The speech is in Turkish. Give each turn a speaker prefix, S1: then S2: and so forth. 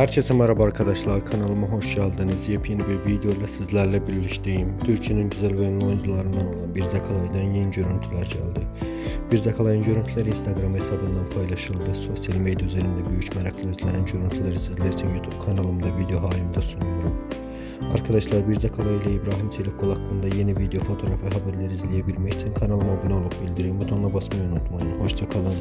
S1: Herkese merhaba arkadaşlar kanalıma hoş geldiniz. Yepyeni bir video ile sizlerle birlikteyim. Türkiye'nin güzel ve ünlü oyuncularından olan Bir Zakalay'dan yeni görüntüler geldi. Bir Zakalay'ın görüntüleri Instagram hesabından paylaşıldı. Sosyal medya üzerinde büyük merakla izlenen görüntüleri sizler için YouTube kanalımda video halinde sunuyorum. Arkadaşlar Bir Zakalay ile İbrahim Çelikkol hakkında yeni video, fotoğraf ve haberler izleyebilmek için kanalıma abone olup bildirim butonuna basmayı unutmayın. Hoşçakalın.